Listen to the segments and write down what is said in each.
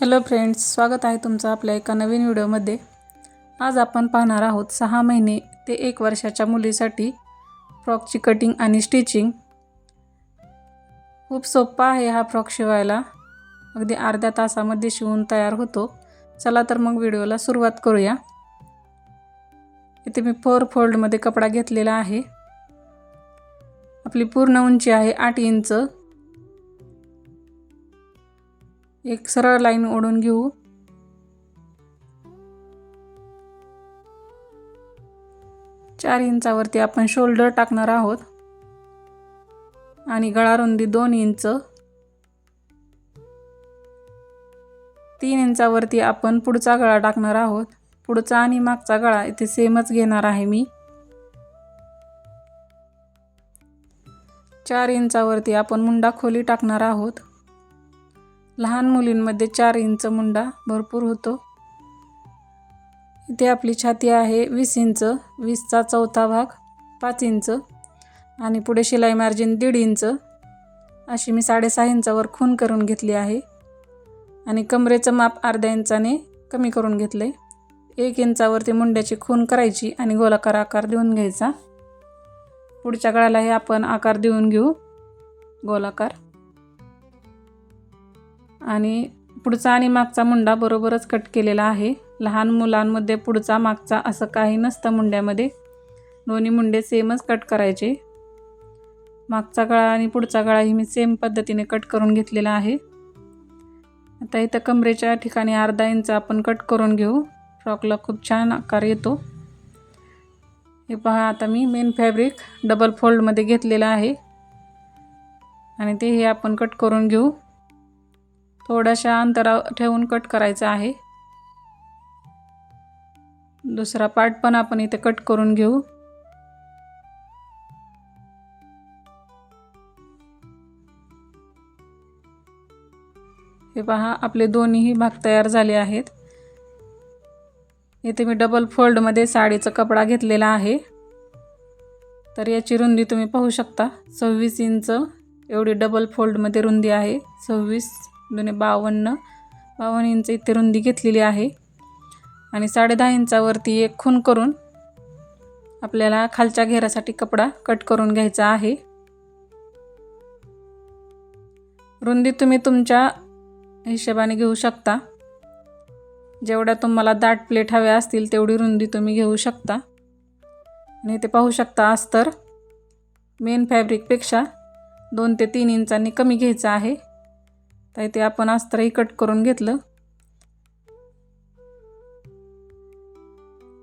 Hello friends स्वागत आहे तुमचं आपल्या एका नवीन व्हिडिओमध्ये. आज आपण पाहणार आहोत सहा महिने ते एक वर्षाच्या मुलीसाठी फ्रॉकची कटिंग आणि स्टिचिंग. खूप सोपा आहे हा फ्रॉक शिवायला. अगदी अर्ध्या तासामध्ये शिवून तयार होतो. चला तर मग व्हिडिओला सुरुवात करूया. इथे मी फोर फोल्डमध्ये कपडा घेतलेला आहे. आपली पूर्ण उंची आहे आठ इंच. एक सरळ लाईन ओढून घेऊ. चार इंचावरती आपण शोल्डर टाकणार आहोत. आणि गळा रुंदी दोन इंच. तीन इंचावरती आपण पुढचा गळा टाकणार आहोत. पुढचा आणि मागचा गळा इथे सेमच घेणार आहे मी. चार इंचावरती आपण मुंडा खोली टाकणार आहोत. लहान मुलींमध्ये चार इंच मुंडा भरपूर होतो. इथे आपली छाती आहे वीस इंच वीसचा चौथा भाग पाच इंच आणि पुढे शिलाई मार्जिन दीड इंच. अशी मी साडेसहा इंचावर खून करून घेतली आहे आणि कमरेचं माप अर्ध्या इंचाने कमी करून घेतलं आहे एक इंचावरती मुंड्याची खून करायची आणि गोलाकार आकार देऊन घ्यायचा. पुढच्या गळ्यालाही आपण आकार देऊन घेऊ. गोलाकार. आणि पुढचा आणि मागचा मुंडा बरोबरच कट केलेला आहे. लहान मुलांमध्ये पुढचा मागचा असं काही नसतं मुंड्यामध्ये. दोन्ही मुंडे सेमच कट करायचे. मागचा गळा आणि पुढचा गळाही मी सेम पद्धतीने कट करून घेतलेला आहे. आता इथं कमरेच्या ठिकाणी अर्धा इंच आपण कट करून घेऊ. फ्रॉकला खूप छान आकार येतो. हे पहा आता मी मेन फॅब्रिक डबल फोल्डमध्ये घेतलेलं आहे. आणि ते हे आपण कट करून घेऊ. थोड्याशा अंतरा ठेवून कट करायचा आहे. दुसरा पार्ट पण आपण इथे कट करून घेऊ. हे पहा आपले दोन्हीही भाग तयार झाले आहेत. इथे मी डबल फोल्डमध्ये साडीचा कपडा घेतलेला आहे. तर याची रुंदी तुम्ही पाहू शकता. सव्वीस इंच एवढी डबल फोल्डमध्ये रुंदी आहे. सव्वीस दोन्ही बावन्न बावन्न इंच इथे रुंदी घेतलेली आहे. आणि साडेदहा इंचावरती एक खून करून आपल्याला खालच्या घेरासाठी कपडा कट करून घ्यायचा आहे. रुंदी तुम्ही तुमच्या हिशोबाने घेऊ शकता. जेवढ्या तुम्हाला दाट प्लेट हव्या असतील तेवढी रुंदी तुम्ही घेऊ शकता. आणि ते पाहू शकता अस्तर. मेन फॅब्रिकपेक्षा दोन ते तीन इंचांनी कमी घ्यायचं आहे. तर इथे आपण अस्त्रही कट करून घेतलं.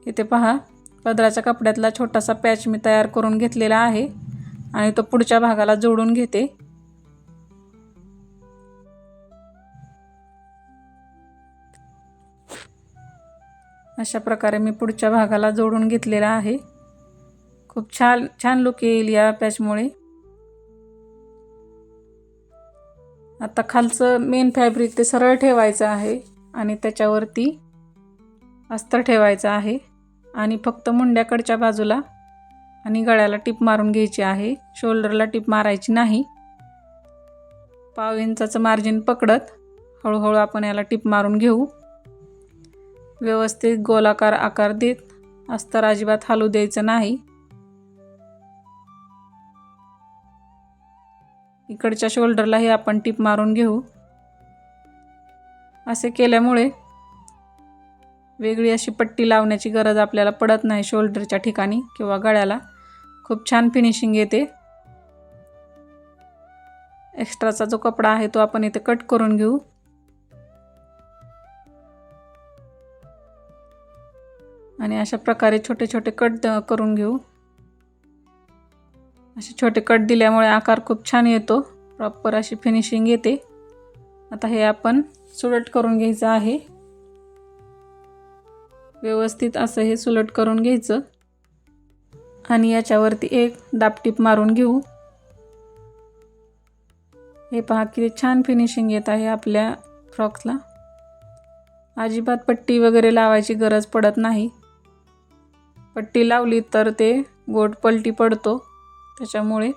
इथे पहा पदराच्या कपड्यातला छोटासा पॅच मी तयार करून घेतलेला आहे आणि तो पुढच्या भागाला जोडून घेते. अशा प्रकारे मी पुढच्या भागाला जोडून घेतलेला आहे. खूप छान छान लुक येईल या पॅचमुळे आता खालचं मेन फॅब्रिक ते सरळ ठेवायचं आहे आणि त्याच्यावरती अस्तर ठेवायचं आहे. आणि फक्त मुंड्याकडच्या बाजूला आणि गळ्याला टिप मारून घ्यायची आहे. शोल्डरला टिप मारायची नाही. पाव इंचाचं मार्जिन पकडत हळूहळू आपण याला टिप मारून घेऊ. व्यवस्थित गोलाकार आकार देत अस्तर अजिबात हालू द्यायचं नाही. इकडच्या शोल्डरलाही आपण टिप मारून घेऊ. असे केल्यामुळे वेगळी अशी पट्टी लावण्याची गरज आपल्याला पडत नाही शोल्डरच्या ठिकाणी किंवा गळ्याला. खूप छान फिनिशिंग येते. एक्स्ट्राचा जो कपडा आहे तो आपण इथे कट करून घेऊ. आणि अशा प्रकारे छोटे छोटे कट करून घेऊ. असे छोटे कट दिल्यामुळे आकार खूप छान येतो. प्रॉपर अशी फिनिशिंग येते. आता हे आपण सुलट करून घ्यायचं आहे. व्यवस्थित असं हे सुलट करून घ्यायचं. आणि याच्यावरती एक दापटीप मारून घेऊ. हे पहा किती छान फिनिशिंग येत आहे आपल्या फ्रॉक्सला अजिबात पट्टी वगैरे लावायची गरज पडत नाही. पट्टी लावली तर ते गोट पलटी पडतो. त्याच्यामुळे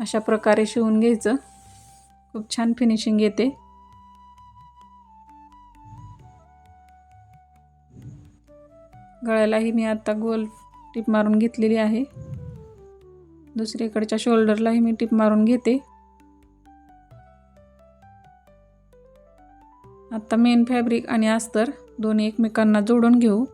अशा प्रकारे शिवून घ्यायचं. खूप छान फिनिशिंग येते. गळ्यालाही मी आत्ता गोल टिप मारून घेतलेली आहे. दुसरीकडच्या शोल्डरलाही मी टिप मारून घेते. आत्ता मेन फॅब्रिक आणि अस्तर दोन्ही एकमेकांना जोडून घेऊ.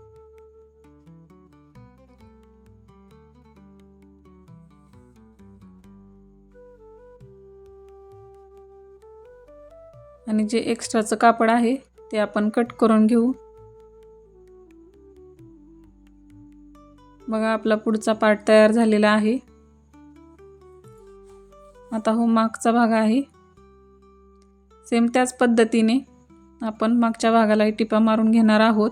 आणि जे एक्स्ट्राचं कापड आहे ते आपण कट करून घेऊ. बघा आपला पुढचा पार्ट तयार झालेला आहे. आता हो मागचा भाग आहे. सेम त्याच पद्धतीने आपण मागच्या भागालाही टिपा मारून घेणार आहोत.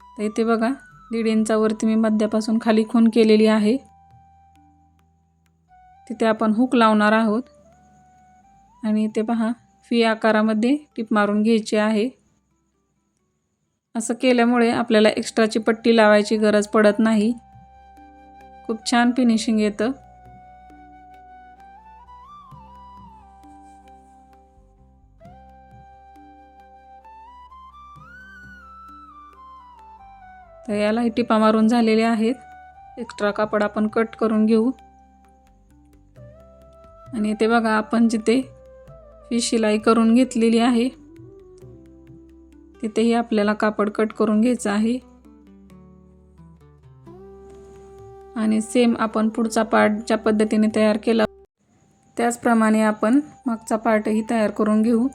तर इथे बघा दीड इंचावरती मी मध्यापासून खाली खून केलेली आहे. तिथे आपण हुक लावणार आहोत. आणि ते पहा फी आकारामध्ये टिप मारून घ्यायची आहे. असं केल्यामुळे आपल्याला एक्स्ट्राची पट्टी लावायची गरज पडत नाही. खूप छान फिनिशिंग येतं. तर यालाही टिपा मारून झालेले आहेत. एक्स्ट्रा कापड आपण कट करून घेऊ. आणि ते बघा आपण जिथे ही शिलाई करून घेतलेली आहे तिथेही आपल्याला कापड कट करून घ्यायचं आहे. आणि सेम आपण पुढचा पार्ट ज्या पद्धतीने तयार केला त्याचप्रमाणे आपण मागचा पार्टही तयार करून घेऊ.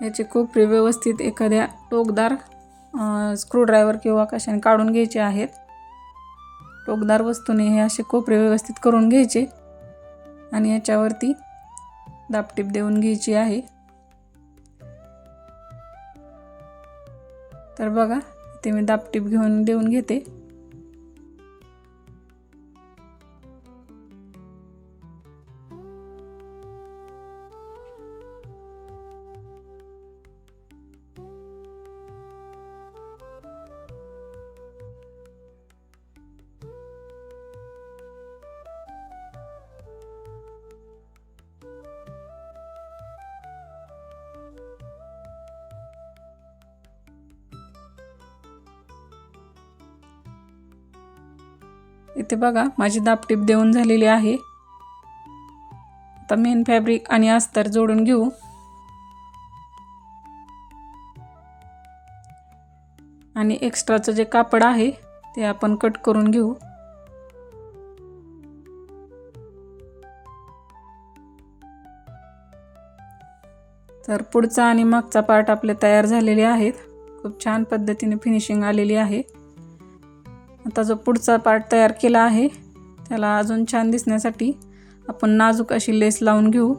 याचे कोपरे व्यवस्थित एखाद्या टोकदार स्क्रूड्रायव्हर किंवा कशाने काढून घ्यायचे आहेत. टोकदार वस्तूने हे असे कोपरे व्यवस्थित करून घ्यायचे आणि याच्यावरती दापटीप देऊन घ्यायची आहे. तर बघा इथे मी दापटीप घेऊन देऊन घेते. इथे बघा माझी दापटीप देऊन झालेली आहे. आता मेन फॅब्रिक आणि अस्तर जोडून घेऊ. आणि एक्स्ट्राचं जे कापड आहे ते आपण कट करून घेऊ. तर पुढचा आणि मागचा पार्ट आपले तयार झालेले आहेत. खूप छान पद्धतीने फिनिशिंग आलेली आहे. आता जो पुढचा पार्ट तयार केला आहे त्याला अजून छान दिसण्यासाठी आपण नाजूक अशी लेस लावून घेऊ.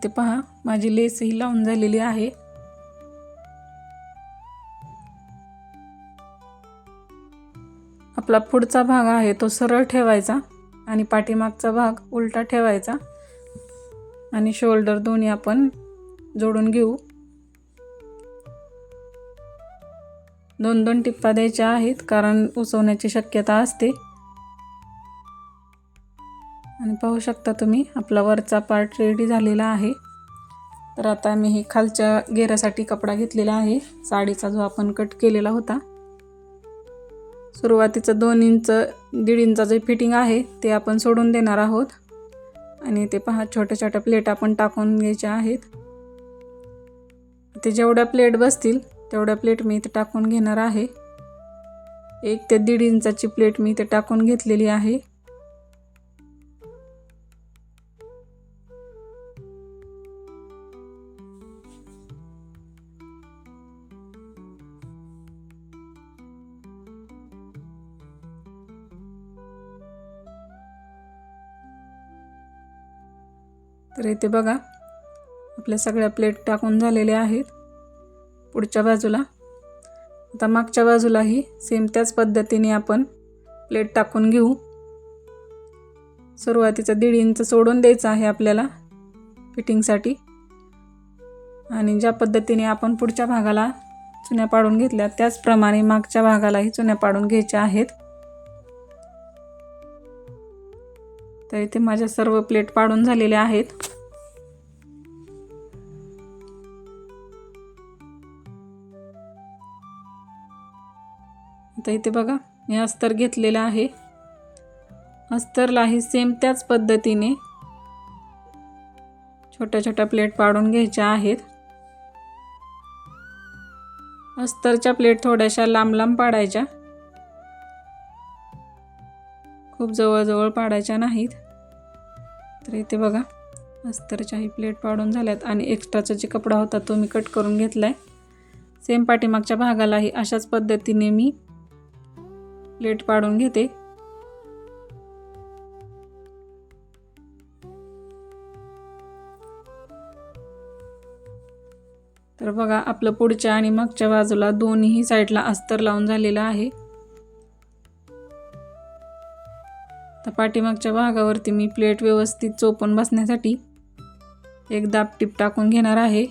इथे पहा माझी लेसही लावून झालेली आहे. आपला पुढचा भाग आहे तो सरळ ठेवायचा आणि पाठीमागचा भाग उलटा ठेवायचा. आणि शोल्डर दोन्ही आपण जोडून घेऊ. दोन दोन टिप्पा द्यायच्या आहेत कारण उसवण्याची शक्यता असते. पाहू शकता तुम्ही. आपला वरचा पार्ट रेडी झालेला आहे. तर आता मी हे खालच्या घेऱ्यासाठी कपडा घेतलेला आहे. साडीचा जो आपण कट केलेला होता. सुरुवातीचं दोन इंच दीड इंचा जे फिटिंग आहे ते आपण सोडून देणार आहोत. आणि ते पहा छोट्या छोट्या प्लेट आपण टाकून घ्यायच्या आहेत. ते जेवढ्या प्लेट बसतील तेवढ्या प्लेट मी इथे टाकून घेणार आहे. एक ते दीड इंचाची प्लेट मी इथे टाकून घेतलेली आहे. तर इथे बघा आपल्या सगळ्या प्लेट टाकून झालेल्या आहेत पुढच्या बाजूला. आता मागच्या बाजूलाही सेम त्याच पद्धतीने आपण प्लेट टाकून घेऊ. सुरुवातीचं दीड इंच सोडून द्यायचं आहे आपल्याला फिटिंगसाठी आणि ज्या पद्धतीने आपण पुढच्या भागाला चुन्या पाडून घेतल्या त्याचप्रमाणे मागच्या भागालाही चुन्या पाडून घ्यायच्या आहेत. तर इथे माझ्या सर्व प्लेट पाडून झालेल्या आहेत. आता इथे बघा मी अस्तर घेतलेलं आहे. अस्तरलाही सेम त्याच पद्धतीने छोट्या छोट्या प्लेट पाडून घ्यायच्या आहेत. अस्तरच्या प्लेट थोड्याशा लांब लांब पाडायच्या. खूप जवळजवळ पाडायच्या नाहीत. तर इथे बघा अस्तरच्याही प्लेट पाडून झाल्यात आणि एक्स्ट्राचा जे कपडा होता तो मी कट करून घेतला आहे सेम पाठीमागच्या भागालाही अशाच पद्धतीने मी प्लेट पाडून घेते. तर बघा आपलं पुढच्या आणि मागच्या बाजूला दोन्ही साईडला अस्तर लावून झालेलं आहे. तर पाठीमागच्या भागावरती मी प्लेट व्यवस्थित चोपून बसण्यासाठी एक दाब टीप टाकून घेणार आहे.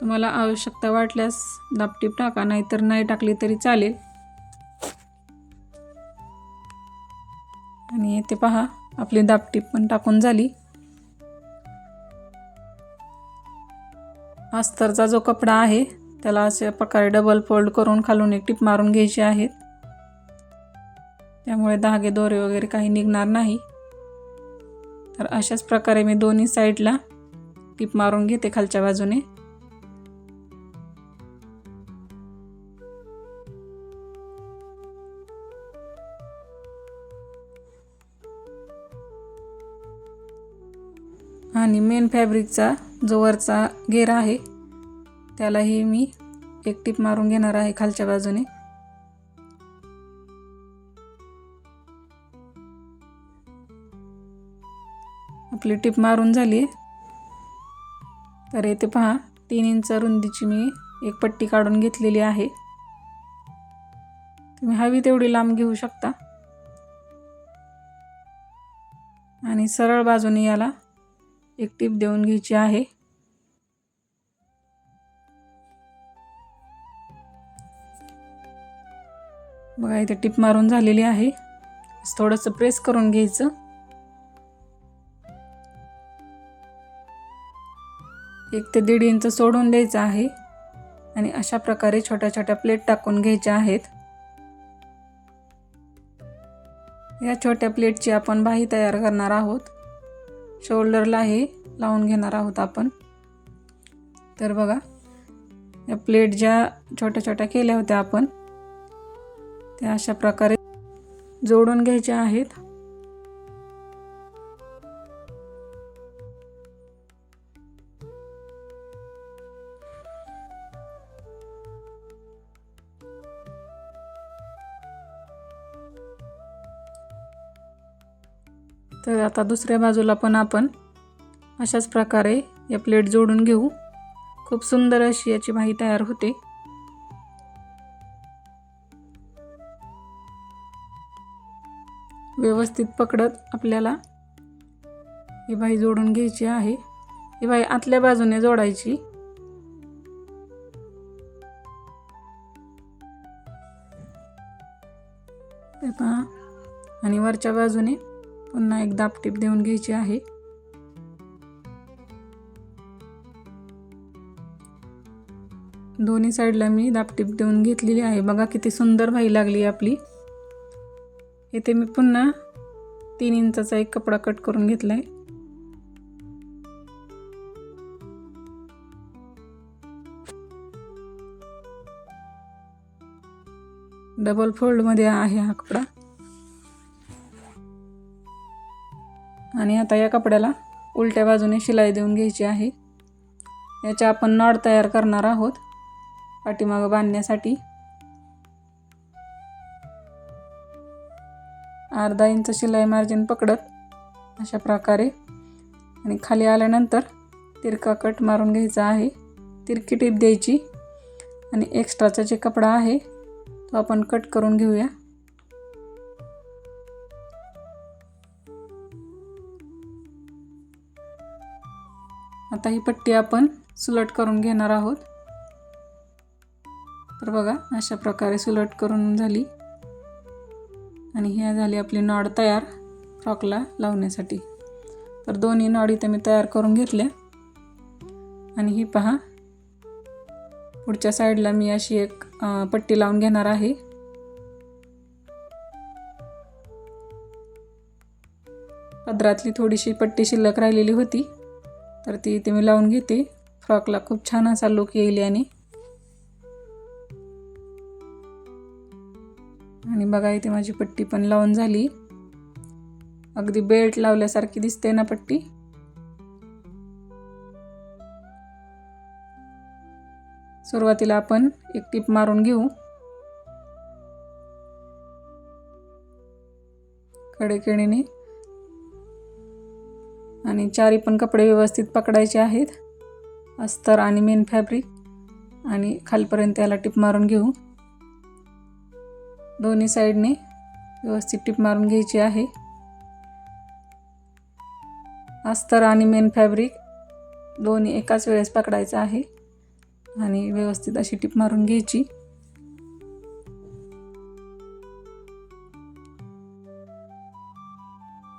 तुम्हाला आवश्यकता वाटल्यास दापटीप टाका नाहीतर नाही टाकली तरी चालेल. आणि येथे पहा आपली दापटीप पण टाकून झाली. अस्तरचा जो कपडा आहे त्याला अशा प्रकारे डबल फोल्ड करून खालून एक टीप मारून घ्यायची आहेत त्यामुळे धागे दोरे वगैरे काही निघणार नाही. तर अशाच प्रकारे मी दोन्ही साईडला टिप मारून घेते खालच्या बाजूने. आणि मेन फॅब्रिकचा जो वरचा घेरा आहे त्यालाही मी एक टीप मारून घेणार आहे खालच्या बाजूने. आपली टिप मारून झाली. आहे तर येथे पहा तीन इंच रुंदीची मी एक पट्टी काढून घेतलेली आहे. तुम्ही हवी तेवढी लांब घेऊ शकता. आणि सरळ बाजूने याला एक टीप देऊन घ्यायची आहे. बघा इथे टीप मारून झालेली आहे. थोडंसं प्रेस करून घ्यायचं. एक ते दीड इंच सोडून द्यायचं आहे. आणि अशा प्रकारे छोट्या छोट्या प्लेट टाकून घ्यायच्या आहेत. या छोट्या प्लेटची आपण बाही तयार करणार आहोत. शोल्डरला हे लावून घेणार आहोत आपण. तर बघा या प्लेट ज्या छोट्या छोट्या केल्या होत्या आपण त्या अशा प्रकारे जोडून घ्यायच्या आहेत. आता दुसऱ्या बाजूला पण आपण अशाच प्रकारे या प्लेट जोडून घेऊ. खूप सुंदर अशी याची भाई तयार होते. व्यवस्थित पकडत आपल्याला ही बाई जोडून घ्यायची आहे. ही बाई आतल्या बाजूने जोडायची. आणि वरच्या बाजूने पुन्हा एक दापटीप देऊन घ्यायची आहे. दोन्ही साईडला मी दापटीप देऊन घेतलेली आहे. बघा किती सुंदर भाई लागली आपली. येथे मी पुन्हा तीन इंचाचा एक कपडा कट करून घेतला आहे डबल फोल्डमध्ये आहे हा कपडा. आणि आता या कपड्याला उलट्या बाजूने शिलाई देऊन घ्यायची आहे. याच्या आपण नॉड तयार करणार आहोत. पाठीमागं बांधण्यासाठी. अर्धा इंच शिलाई मार्जिन पकडत अशा प्रकारे. आणि खाली आल्यानंतर तिरका कट मारून घ्यायचा आहे. तिरकी टीप द्यायची. आणि एक्स्ट्राचा जे कपडा आहे तो आपण कट करून घेऊया. आता ही पट्टी आपण सुलट करून घेणार आहोत. तर बघा अशा प्रकारे सुलट करून झाली. आणि ह्या झाली आपली नॉड तयार फ्रॉकला लावण्यासाठी. तर दोन्ही नॉड इथे मी तयार करून घेतल्या. आणि ही पहा पुढच्या साईडला मी अशी एक पट्टी लावून घेणार आहे. पदरातली थोडीशी पट्टी शिल्लक राहिलेली होती. तर ती इथे मी लावून घेते. फ्रॉकला खूप छान असा लुक येईल आणि आणि बघा इथे माझी पट्टी पण लावून झाली. अगदी बेल्ट लावल्यासारखी दिसते ना पट्टी. सुरुवातीला आपण एक टिप मारून घेऊ. कडेकेणीने आणि चारी पण कपडे व्यवस्थित पकडायचे आहेत. अस्तर आणि मेन फॅब्रिक आणि खालपर्यंत याला टिप मारून घेऊ. दोन्ही साईडने व्यवस्थित टिप मारून घ्यायची आहे. अस्तर आणि मेन फॅब्रिक दोन्ही एकाच वेळेस पकडायचं आहे. आणि व्यवस्थित अशी टिप मारून घ्यायची.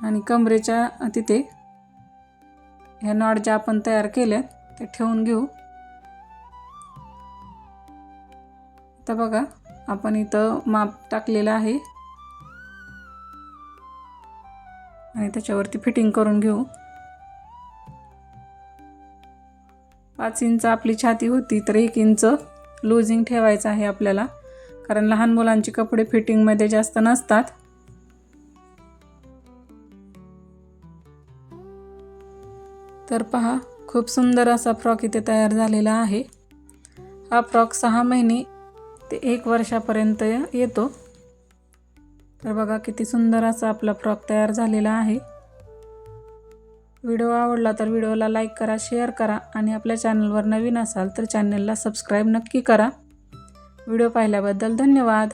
आणि कमरेच्या तिथे ह्या नॉट ज्या आपण तयार केल्या ते ठेवून घेऊ. आता बघा आपण इथं माप टाकलेलं आहे. आणि त्याच्यावरती फिटिंग करून घेऊ. पाच इंच आपली छाती होती तर एक इंच लूजिंग ठेवायचं आहे आपल्याला. कारण लहान मुलांचे कपडे फिटिंगमध्ये जास्त नसतात. तर पहा खूप सुंदर असा फ्रॉक इथे तयार झालेला आहे. हा फ्रॉक सहा महिने ते एक वर्षापर्यंत येतो. तर बघा किती सुंदर असा आपला फ्रॉक तयार झालेला आहे. व्हिडिओ आवडला तर व्हिडिओला लाईक करा शेअर करा आणि आपल्या चॅनलवर नवीन असाल तर चॅनलला सबस्क्राईब नक्की करा. व्हिडिओ पाहिल्याबद्दल धन्यवाद.